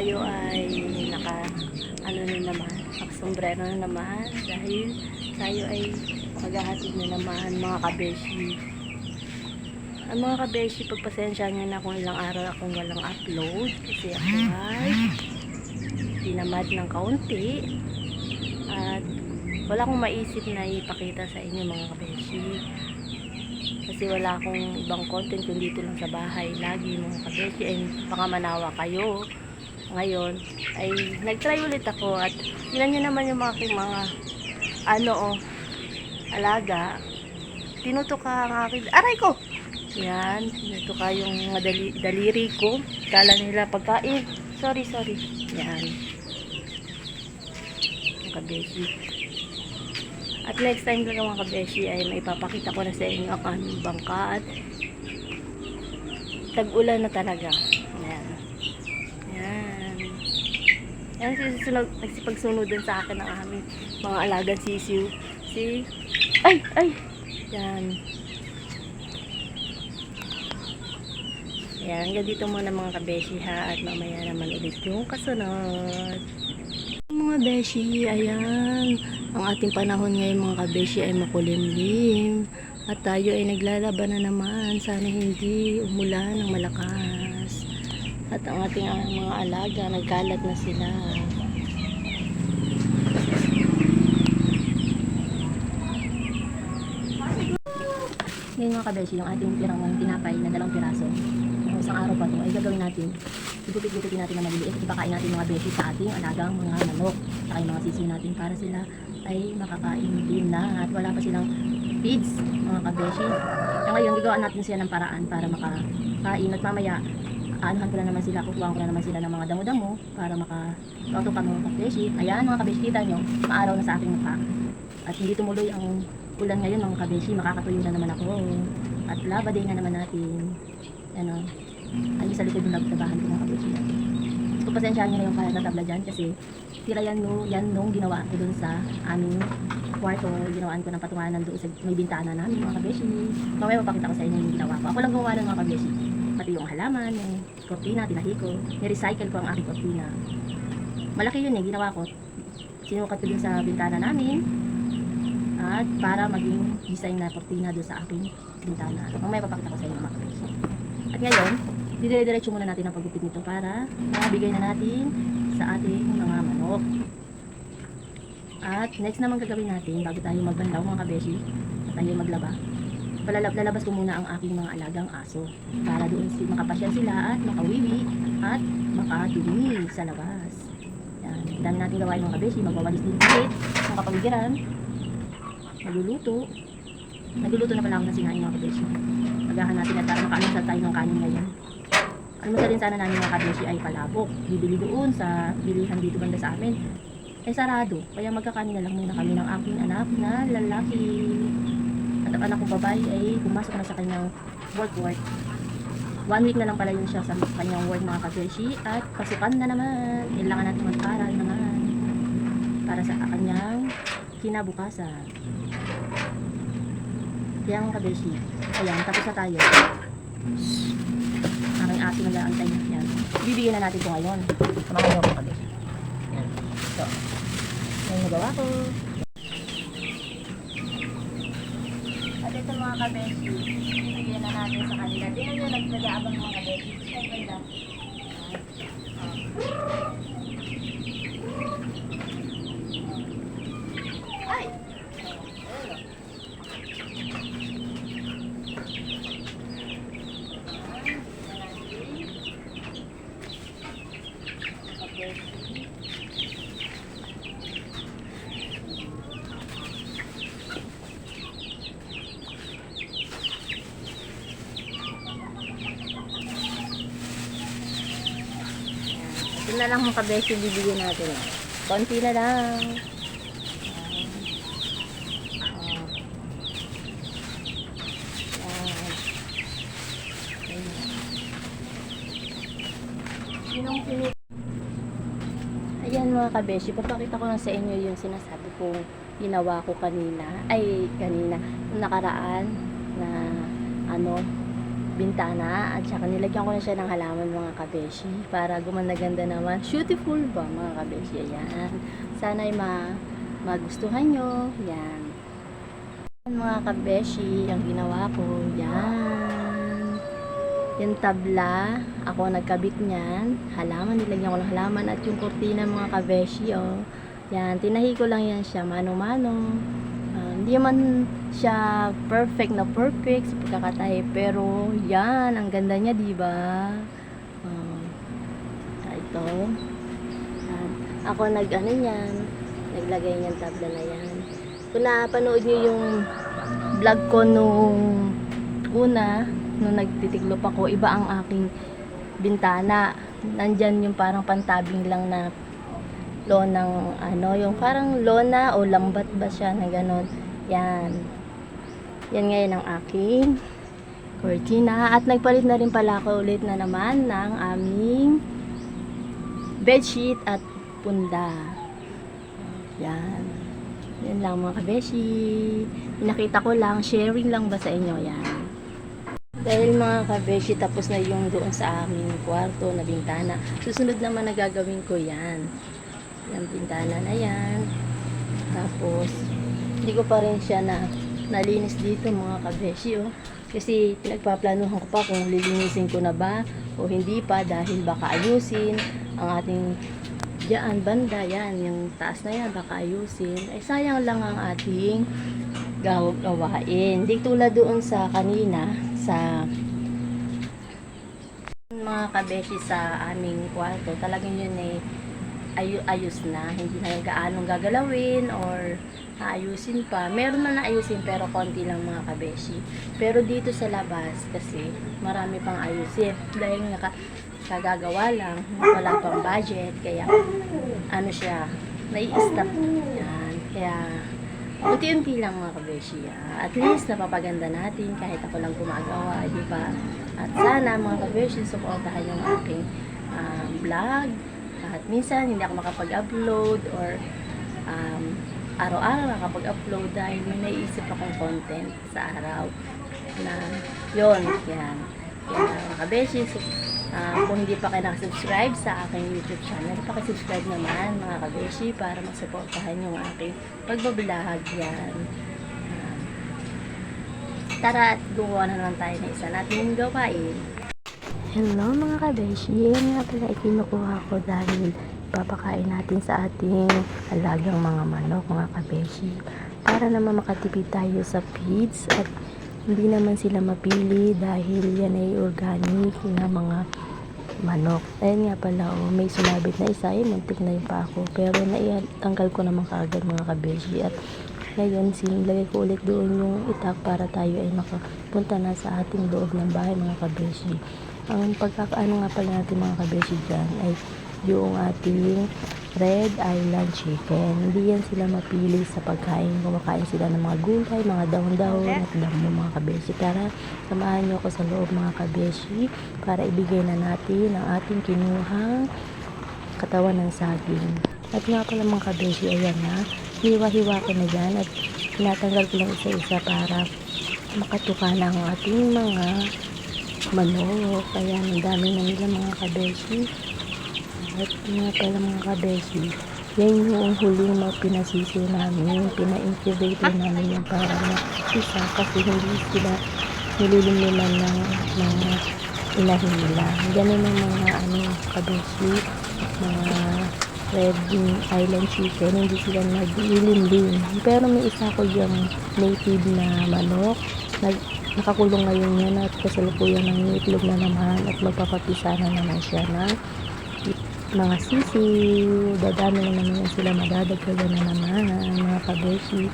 tayo ay naka ano na naman, nakasombrero na naman dahil tayo ay maghahatid na naman mga kabeshi. Ang mga kabeshi, pagpasensya nyo na kung ilang araw akong walang upload kasi ako ay tinamad ng kaunti at wala akong maisip na ipakita sa inyo mga kabeshi. Kasi wala akong ibang content kundi dito lang sa bahay. Lagi mga kabeshi ay baka manawa kayo ngayon ay nagtry ulit ako at yun nyo naman yung mga aking mga ano oh alaga. Tinutuka ang aking aray ko! Yan tinutuka yung dali, daliri ko. Kala nila pagkain. Sorry sorry. Yan. Mga kabeshi. At next time lang mga kabeshi ay maipapakita ko na sa inyo ang bangka at tag-ulan na talaga. Ayan. Ayan. Ayan sinusunod, nagsipagsunodan sa akin ng aming mga alagang sisiw. Si... Ay! Ay! Yan. Ayan, hanggang dito muna mga kabeshi ha at mamaya naman ulit yung kasunod. Mga beshi, ayan. Ang ating panahon ngayon mga kabeshi ay makulimlim. At tayo ay naglalaban na naman. Sana hindi umulan ng malakas. At ang ating ah, mga alaga, nagkalat na sila. Ngayon mga kabeshi, yung ating pirang tinapay na dalawang piraso. Yung isang araw pa to ay gagawin natin. Ipupit-iputin natin na maliliit ipakain natin mga beshi sa ating alagang mga manok. Saka yung mga sisiw natin para sila ay makakain din na at wala pa silang feeds mga kabeshi. Kaya ngayon, gagawin natin siya ng paraan para makakain at mamaya aanuhan ko na naman sila, kukuhaan ko na naman sila ng mga damo-damo para makatutok kami mga kabeshi. Ayan mga kabeshi, kita nyo, maaraw na sa aking mukha. At hindi tumuloy ang ulan ngayon mga kabeshi, makakatuyo na naman ako. At lava day na naman natin. Ano, ay sa likod ng nagtabahan ko mga kabeshi. So, pasensyahan nyo na yung kalatabla dyan kasi tira yan, no, yan nung ginawa ko dun sa aming kwarto. Ginawaan ko ng patunganan doon sa may bintana namin mga kabeshi. Mamaya mapakita ko sa inyo yung ginawa ko. Ako lang gumawa ng mga kabeshi. Pati yung halaman, yung kortina, tinahi ko. Ni-recycle ko ang aking kortina. Malaki yun eh, ginawa ko. Sinukat ko din sa bintana namin. At para maging design na kortina doon sa aking bintana. Mamaya papakita ko sa inyo mga kabeshi. At ngayon, didire-diretso muna natin ang paggupit nito para mabigay na natin sa ating mga manok. At next naman gagawin natin bago tayo magbandaw mga kabeshi at tayo maglaba. Palalab, lalabas ko muna ang aking mga alagang aso para doon si makapasyal sila at makawiwi at makadumi sa labas. Yan. Dami natin gawain mga kabeshi. Magwawalis din ulit ng kapaligiran. Nagluluto. Na pala ako ng sinain mga kabeshi. Magahan natin at para makaalusal tayo ng kanin ngayon. Ano sa din sana namin mga kabeshi ay palabok. Bibili doon sa bilihan dito banda sa amin. Ay sarado. Kaya magkakanin na lang muna kami ng aking anak na lalaki. At ang anak kong babae ay pumasok na sa kanyang work work. One week na lang pala yun siya sa kanyang work mga kabeshi. At pasukan na naman. Kailangan natin mag-aral naman. Para sa kanyang kinabukasan. Kaya mga kabeshi. Ayan, tapos na tayo. Aking aso na antay na yan. Bibigyan na natin ito ngayon. Samahan niyo ako kabeshi. Yan. So, yan nagawa ko. Ito mga kabeshi, bibigyan na natin sa kanila. Tingnan nyo, nag-nag-aabang mga kabeshi. Siyempre lang. Ay! Na lang mga kabesi bibigyan natin. Konti na lang. Ayan. Mga kabeshi, papakita ko lang sa inyo yung sinasabi kong ginawa ko kanina, ay kanina, nakaraan na ano, bintana at saka nilagyan ko na siya ng halaman mga kabeshi para gumanda-ganda naman. Beautiful ba mga kabeshi? Ayan. Sana ay ma magustuhan nyo. Yan, Mga kabeshi, ang ginawa ko. Yan. Yung tabla, ako nagkabit niyan. Halaman, nilagyan ko ng halaman at yung kurtina mga kabeshi, oh. Yan, tinahi ko lang yan siya, mano-mano. Hindi man siya perfect na perfect sa pagkakatahi, pero yan, ang ganda niya, di ba? Ah, ito. Yan. Ako nag-ano yan, naglagay niyan tabla na yan. Kung napanood niyo yung vlog ko nung una, nung nagtitiklop ako, iba ang aking bintana. Nandyan yung parang pantabing lang na lonang ano, yung parang lona o lambat ba siya na ganun. Yan. Yan ngayon ang aking cortina. At nagpalit na rin pala ako ulit na naman ng aming bedsheet at punda. Yan. Yan lang mga kabeshi. Nakita ko lang, sharing lang ba sa inyo yan. Dahil mga kabeshi, tapos na yung doon sa aming kwarto na bintana. Susunod naman na gagawin ko yan. Yung bintana na yan. Tapos, hindi ko pa rin siya na nalinis dito mga kabeshi oh. Kasi pinagpaplanuhan ko pa kung lilinisin ko na ba o hindi pa dahil baka ayusin ang ating diyan banda yan, yung taas na yan baka ayusin. Ay sayang lang ang ating gaw gawain. Hindi tulad doon sa kanina sa mga kabeshi sa aming kwarto, talagang yun eh ayu ayos na, hindi na gaanong gagalawin or aayusin pa. Meron na ayusin pero konti lang mga kabeshi. Pero dito sa labas kasi marami pang ayusin dahil nga ka- kagagawa lang, wala pang budget, kaya ano siya, nai-stop yan. Kaya unti-unti lang mga kabeshi. ah. At least napapaganda natin kahit ako lang gumagawa, di ba? At sana mga kabeshi, supportahan yung aking ah, vlog. At minsan hindi ako makapag-upload or um, araw-araw nakapag-upload dahil may naiisip akong content sa araw na yon yan. Kaya mga kabeshi, so, ah, kung hindi pa kayo nakasubscribe sa aking YouTube channel, pakisubscribe naman mga kabeshi para masuportahan yung aking pagbablog yan. Ah, tara at gumawa na naman tayo ng isa nating gawain. Hello mga kabeshi, yan nga pala ikinukuha ko dahil papakain natin sa ating alagang mga manok mga kabeshi para naman makatipid tayo sa feeds at hindi naman sila mapili dahil yan ay organic na mga manok. Ayun nga pala, oh, may sumabit na isa, eh, muntik na yung pa ako. Pero naitanggal ko naman kaagad mga kabeshi at ngayon, sinilagay ko ulit doon yung itak para tayo ay makapunta na sa ating loob ng bahay mga kabeshi. Ang pagkakaano nga pala natin mga kabeshi dyan ay yung ating red island chicken. Hindi yan sila mapili sa pagkain. Kumakain sila ng mga gulay, mga dahon-dahon at damo mga kabeshi. Tara, samahan nyo ako sa loob mga kabeshi para ibigay na natin ang ating kinuhang katawan ng saging. At nga pala mga kabeshi, ayan na. Hiwa-hiwa ko na dyan at tinatanggal ko lang isa-isa para makatuka na ang ating mga manok. Ayan, ang dami na nila mga kabeshi. At nga pala mga kabeshi, yan yung huling mga pinasisi namin, pina-incubate namin yan para na isa kasi hindi sila nililimiman ng mga inahin nila. Ganun ang mga ano, kabeshi, mga red island chicken, hindi sila naglilimlim. Pero may isa ko yung native na manok, nag, nakakulong ngayon yan at kasalukuyan ng itlog na naman at magpapapisa na naman siya ng mga sisi, dadami na naman yan sila, madadagdagan na naman, mga kabeshi.